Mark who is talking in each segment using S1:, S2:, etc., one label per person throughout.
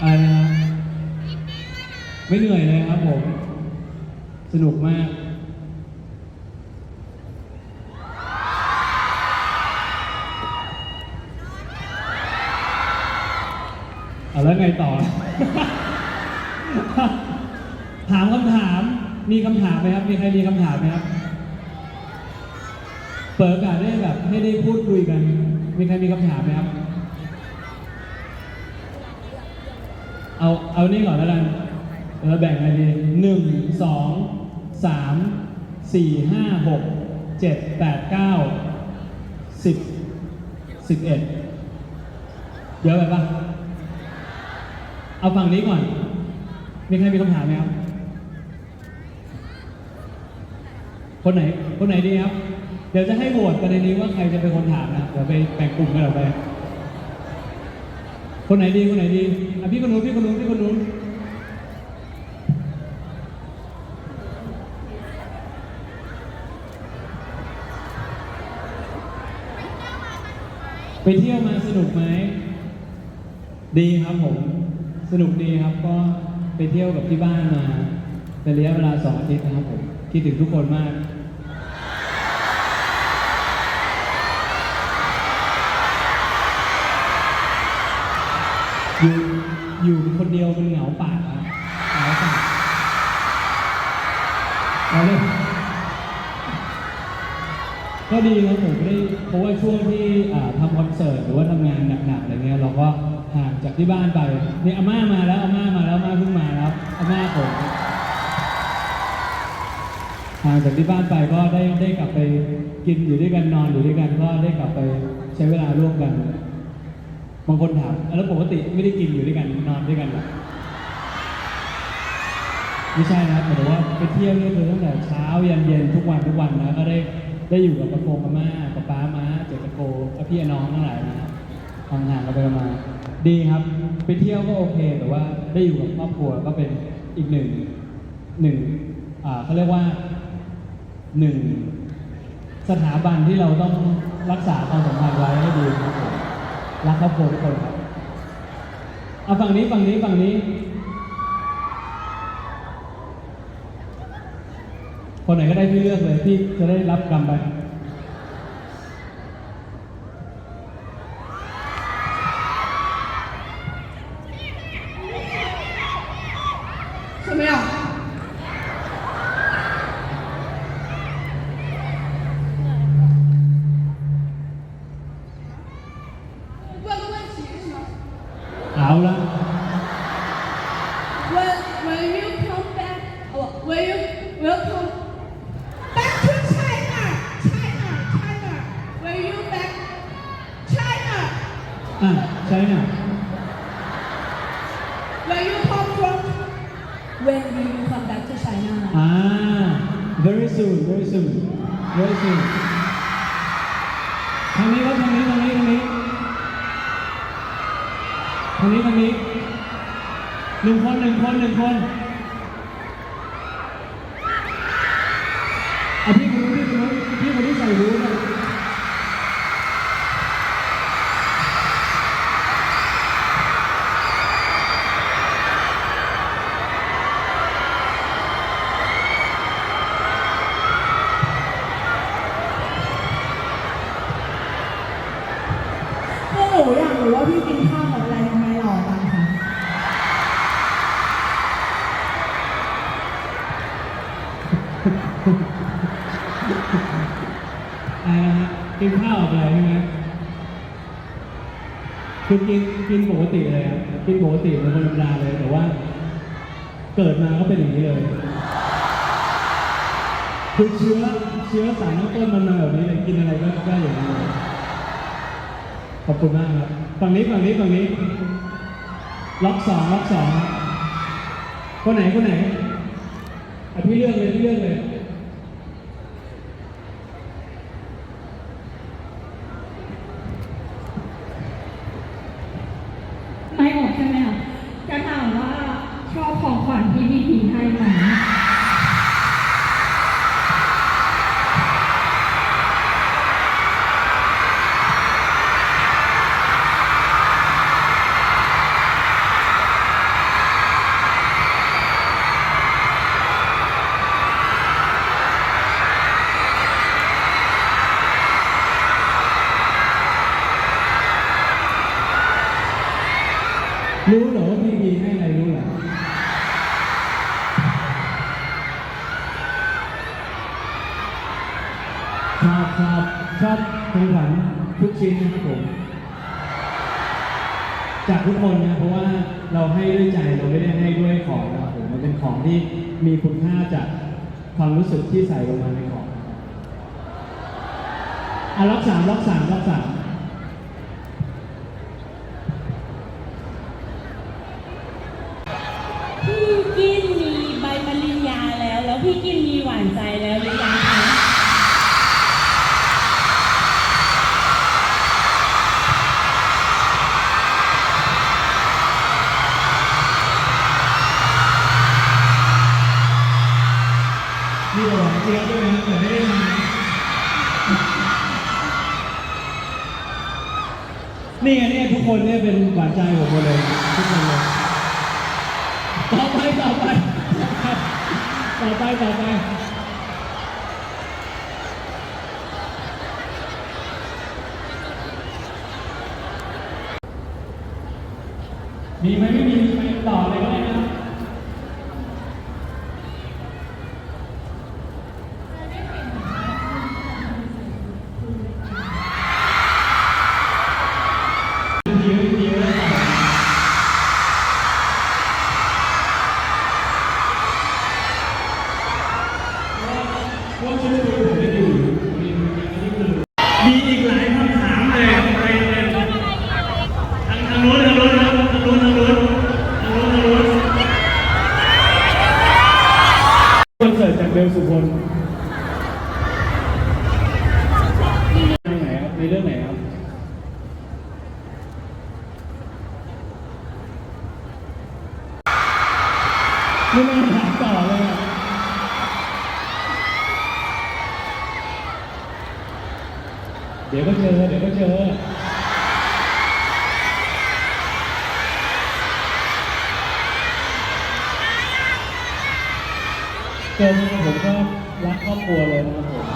S1: อะไรนะครับไม่เหนื่อยเลยครับผม สนุกมาก เอาแล้วไงต่อ ถามคำถาม มีคำถามไหมครับ มีใครมีคำถามไหมครับ เปิดโอกาสได้แบบให้ได้พูดคุยกัน มีใครมีคำถามไหมครับ เอาเอานี่ก่อนแล้วกันเราแบ่งอะไรดีหนึ่งสองสามสี่ห้าหกเจ็ดแปดเก้าสิบสิบเอ็ดเยอะไปปะเอาฝั่งนี้ก่อน มีใครมีคำถามไหมครับ คนไหน คนไหนดีครับ เดี๋ยวจะให้โหวตประเด็นนี้ว่าใครจะเป็นคนถามนะ เดี๋ยวไปแบ่งกลุ่มกันออกไป คนไหนดีคนไหนดีอะพี่คนนู้นพี่คนนู้นพี่คนนู้นไปเที่ยวมาสนุกไหม ดีครับผม สนุกดีครับ ก็ไปเที่ยวกับที่บ้านมาเป็นระยะเวลาสองอาทิตย์นะครับผม คิดถึงทุกคนมาก อยู่อยู่คนเดียวมันเหงาปากครับเหงาปากเอาเลยก็ดีครับผมได้เพราะว่าช่วงที่อ่าทำคอนเสิร์ตหรือว่าทำงานหนักๆอะไรเงี้ยเราก็ห่างจากที่บ้านไปนี่อาม่ามาแล้วอาม่ามาแล้วอาม่าเพิ่งมาแล้วอาม่าผมห่างจากที่บ้านไปก็ได้ได้กลับไปกินอยู่ด้วยกันนอนอยู่ด้วยกันก็ได้กลับไปใช้เวลาร่วมกัน บางคนถามแล้วปกติไม่ได้กินอยู่ด้วยกันนอนด้วยกันเหรอไม่ใช่นะหมายถึงว่าไปเที่ยวนี่คือตั้งแต่เช้ายันเย็นทุกวันทุกวันนะก็ได้ได้อยู่กับกระโปรงกับม่ากับป้าม้าเจตะโกกับพี่น้องทั้งหลายนะห่างๆกันไปกันมา ดีครับ ไปเที่ยวก็โอเคแต่ว่าได้อยู่กับครอบครัวก็เป็นอีกหนึ่งหนึ่งอ่าเขาเรียกว่าหนึ่งสถาบันที่เราต้องรักษาความสัมพันธ์ไว้ให้ดีครับผม รักครอบครัวทุกคนครับเอาฝั่งนี้ฝั่งนี้ฝั่งนี้ คนไหนก็ได้พี่เลือกเลยพี่จะได้รับกรรมไป
S2: ？When when you come back, oh, when you will come back to China, China, China. When you back China,
S1: อ่ะใช่น่ะ
S2: when you come from when will you come back to China?
S1: อ่า very soon very soon very soon ทางนี้ครับทางนี้ทางนี้ทางนี้ทางนี้ทางนี้ หนึ่งคนหนึ่งคนหนึ่งคนอะพี่คนนู้นพี่คนนี้พี่คนที่ใส่หูนะ
S3: พวกหนูอยากรู้ว่าพี่กินข้าวกับอะไรทำไมหล่อจังคะ
S1: อะไรนะฮะ กินข้าวอะไรใช่ไหมคือกินกินปกติเลยครับกินปกติเป็นคนธรรมดาเลยแต่ว่า เกิดมาก็เป็นอย่างนี้เลยคือเชื้อเชื้อสายน้ำต้นมันมาแบบนี้เลยกินอะไรก็ได้อย่างนี้เลยขอบคุณมากครับฝั่งนี้ฝั่งนี้ฝั่งนี้ ล็อกสองล็อกสองคนไหนคนไหนอะพี่เลือกเลยพี่เลือกเลย
S3: ธีให้ค่ะ
S1: รู้เหรอว่าพี่บีให้อะไรรู้เหรอ ชอบชอบชอบของขวัญทุกชิ้นนะครับผม จากทุกคนนะเพราะว่าเราให้ด้วยใจเราไม่ได้ให้ด้วยของนะครับผมมันเป็นของที่มีคุณค่าจากความรู้สึกที่ใส่ลงมาในของอะล็อกสามล็อกสามล็อกสาม
S3: มีหวาน
S1: เจี๊ยบด้วยนะแต่ไม่ได้มานี่ไงเนี่ยทุกคนเนี่ยเป็นหวานใจผมหมดเลยทุกคนเลยต่อไปต่อไปต่อไปต่อไปมีไหมไม่มีไปต่อเลยก็ได้นะ เดี๋ยวเดี๋ยวว่าฉันคุยผมกันอยู่มีมีอีกหลายคำถามเลยไปเลยทางทางโน้นทางโน้นนะทางโน้นทางโน้นทางโน้นทางโน้นคอนเสิร์ตจากเบลสุพลเรื่องไหนครับในเรื่องไหนครับ ไม่น่าถามต่อเลยอะ เดี๋ยวก็เจอ เดี๋ยวก็เจอ เจอผมก็รักครอบครัวเลยนะครับผม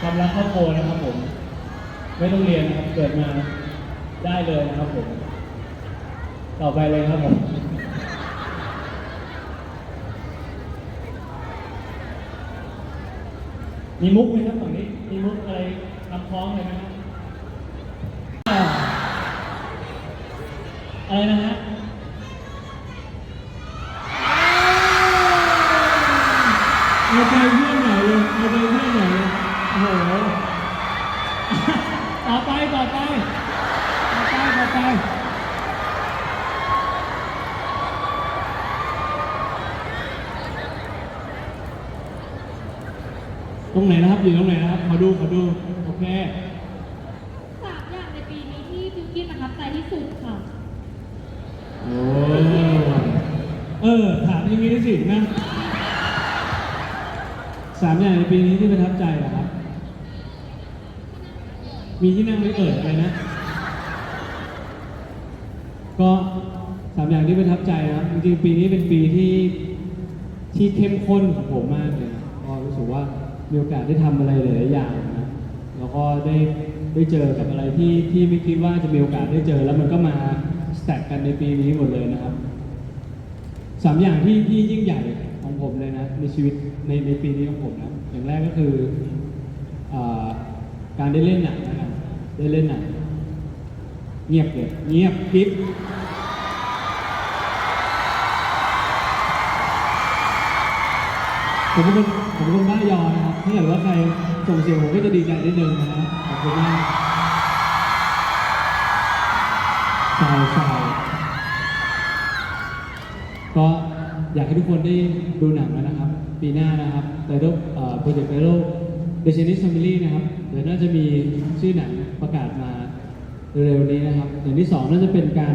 S1: ความรักครอบครัวนะครับผม ไม่ต้องเรียนนะครับ เกิดมาได้เลยนะครับผม ต่อไปเลยครับผม มีมุกไหมครับฝั่งนี้ มีมุกอะไรนำคล้องเลยไหมครับอะไรนะฮะเอาใจเพื่อนหน่อยเลยเอาใจเพื่อนหน่อยเลยโอ้โห ต่อไปต่อไปต่อไปต่อไป ต รงไหนนะครับอยู่ตรงไหนนะครับขอดูขอดูโอเค
S3: สามอย่างในปีนี้ที่บิวกินประทับใจที่สุดค่ะ
S1: โอ้เออถามอย่างนี้สินะสามอย่างในปีนี้ที่ประทับใจเหรอครับ มีที่นั่งไม่เอ่ยอะไรนะ ก็สามอย่างที่ประทับใจนะครับจริงๆปีนี้เป็นปีที่ที่เข้มข้นของผมมากเลยนะก็รู้สึกว่า มีโอกาสได้ทำอะไรหลายๆอย่างนะแล้วก็ได้ได้เจอกับอะไรที่ที่ไม่คิดว่าจะมีโอกาสได้เจอ แล้วมันก็มาสแต็กกันในปีนี้หมดเลยนะครับสามอย่างที่ที่ยิ่งใหญ่ของผมเลยนะในชีวิตในในปีนี้ของผมนะอย่างแรกก็คืออการได้เล่นหนังนะครับได้เล่นหนังเงียบเลยเงียบกริบ ผมเป็นคนผมเป็นคนบ้ายอนะครับถ้าเกิดว่าใครส่งเสียงผมก็จะดีใจนิดนึงนะครับขอบคุณมากใช่ใช่ก็อยากให้ทุกคนได้ดูหนังแล้วนะครับ ปีหน้านะครับไตโร่โปรเจกต์ไตโร่ The Chinese Family นะครับเดี๋ยวน่าจะมีชื่อหนังประกาศมาเร็วๆนี้นะครับ อย่างที่สองน่าจะเป็นการ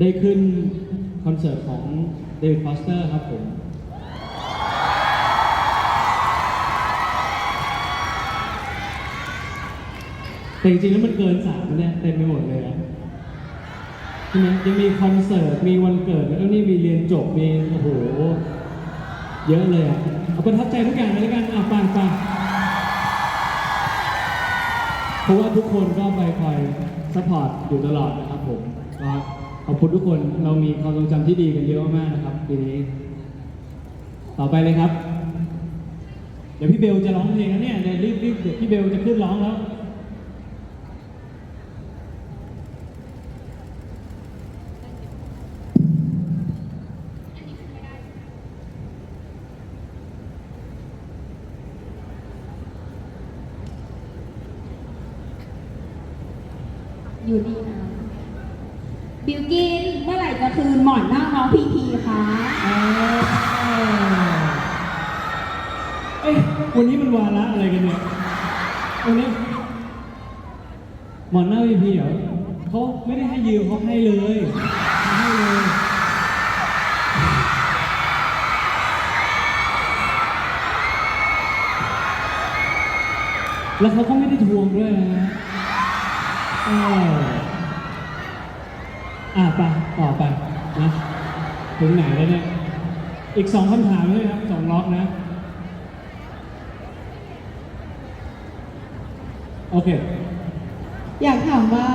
S1: ได้ขึ้นคอนเสิร์ตของเดวิดฟอสเตอร์ครับผม แต่จริงๆแล้วมันเกินสามแล้วเนี่ยเต็มไปหมดเลยอะใช่ไหมยังมีคอนเสิร์ต มีวันเกิด แล้วก็นี่มีเรียนจบ มีโอ้โห เยอะเลยอะเอาประทับใจทุกอย่างเลยแล้วกันอะฟังฟังเพราะว่าทุกคนก็ไปคอยซัพพอร์ตอยู่ตลอดนะครับผมก็ขอบคุณทุกคน เรามีความทรงจำที่ดีกันเยอะมากนะครับปีนี้ ต่อไปเลยครับ เดี๋ยวพี่เบลจะร้องเพลงแล้วเนี่ยเดี๋ยวรีบรีบเดี๋ยวพี่เบลจะขึ้นร้องแล้ว
S3: อยู่ดีนะบิวกินเมื่อไหร่จะคืนหมอนหนั่งน้องพีพีคะ
S1: เอ้ยวันนี้มันวาระอะไรกันเนี่ยวันนี้หมอนหน้าพีพีเหรอเขาไม่ได้ให้ยืมเขาให้เลยให้เลยแล้วเขาก็ไม่ได้ทวงด้วยนะ อออะไปต่อไปนะถึงไหนแล้วเนี่ย อีกสองคำถามเลยครับสองล็อกนะ โอเค
S2: อยากถามว่า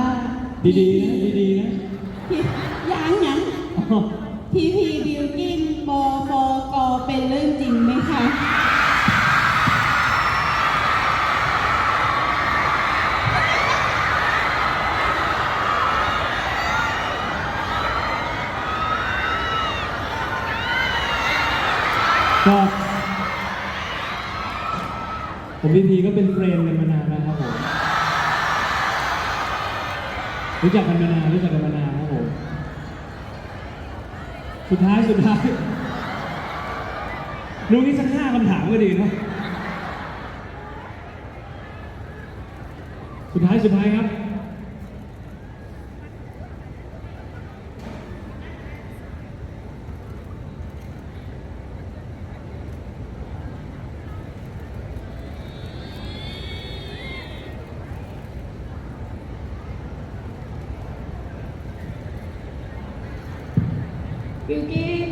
S1: ดีๆนะ ดีๆนะ
S2: พี่ยังยัง
S1: อ๋อ
S2: พีพีบิวกินบฟกเป็นเรื่องจริงไหมคะ
S1: ก็ผมพีพีก็เป็นเฟรนกันมานานนะครับผมรู้จักกันมานานรู้จักกันมานานครับผมสุดท้ายสุดท้ายลุงนี่สักห้าคำถามก็ดีนะสุดท้ายสุดท้ายครับ
S3: บิวกิน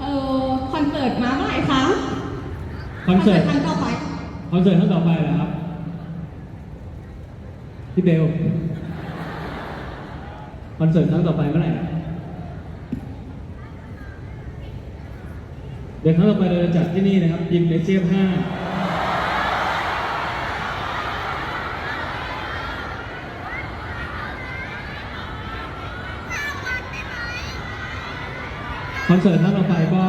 S3: เอ่อคอนเสิร์ตมาเมื่อไหร่คะ
S1: คอนเสิร์ต
S3: ครั้งต่อไป
S1: คอนเสิร์ตครั้งต่อไปเหรอครับพี่เบลคอนเสิร์ตครั้งต่อไปเมื่อไหร่อะเดี๋ยวครั้งต่อไปเราจะจัดที่นี่นะครับยิมเอเชียห้า คอนเสิร์ตครั้งต่อไปก็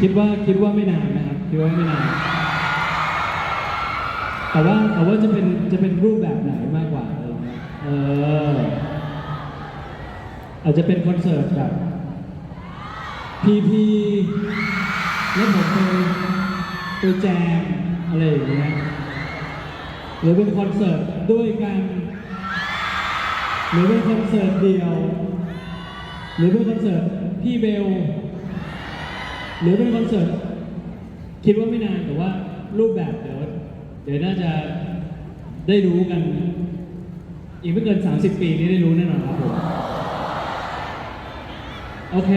S1: คิดว่าคิดว่าไม่นานนะครับคิดว่าไม่นานแต่ว่าแต่ว่าจะเป็นจะเป็นรูปแบบไหนมากกว่าอะไรเงี้ยเอออาจจะเป็นคอนเสิร์ตแบบพีพีแล้วผมไปไปแจมอะไรอย่างเงี้ย หรือเป็นคอนเสิร์ตด้วยกัน หรือเป็นคอนเสิร์ตเดียว หรือเป็นคอนเสิร์ตพี่เบล หรือเป็นคอนเสิร์ตคิดว่าไม่นานแต่ว่ารูปแบบเดี๋ยวเดี๋ยวน่าจะได้รู้กัน อีกไม่เกิน 30 ปีนี้ได้รู้แน่นอนครับผม โอเค